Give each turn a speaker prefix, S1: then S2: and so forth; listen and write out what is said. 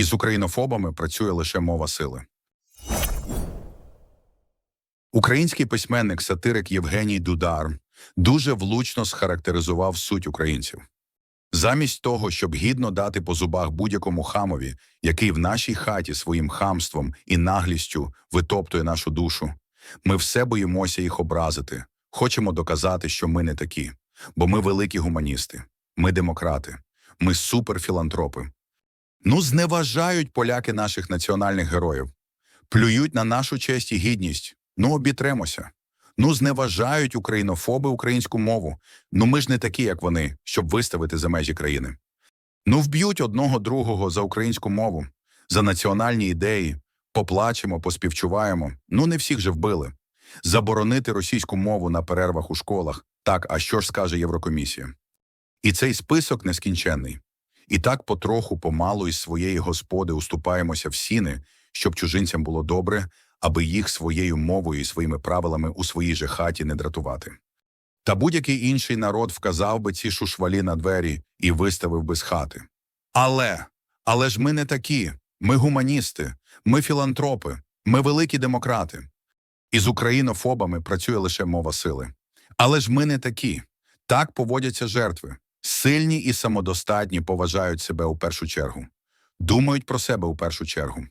S1: І з українофобами працює лише мова сили. Український письменник сатирик Євгеній Дудар дуже влучно схарактеризував суть українців. Замість того, щоб гідно дати по зубах будь-якому хамові, який в нашій хаті своїм хамством і наглістю витоптує нашу душу, ми все боїмося їх образити, хочемо доказати, що ми не такі, бо ми великі гуманісти, ми демократи, ми суперфілантропи. Ну, зневажають поляки наших національних героїв, плюють на нашу честь і гідність. Ну, обітремося. Ну, зневажають українофоби українську мову. Ну, ми ж не такі, як вони, щоб виставити за межі країни. Ну, вб'ють одного другого за українську мову, за національні ідеї, поплачемо, поспівчуваємо. Ну, не всіх же вбили. Заборонити російську мову на перервах у школах. Так, а що ж скаже Єврокомісія? І цей список нескінченний. І так потроху, помалу із своєї господи уступаємося в сіни, щоб чужинцям було добре, аби їх своєю мовою і своїми правилами у своїй же хаті не дратувати. Та будь-який інший народ вказав би ці шушвалі на двері і виставив би з хати. Але, але ж ми не такі, ми гуманісти, ми філантропи, ми великі демократи. І з українофобами працює лише мова сили. Але ж ми не такі. Так поводяться жертви. Сильні і самодостатні поважають себе у першу чергу. Думають про себе у першу чергу.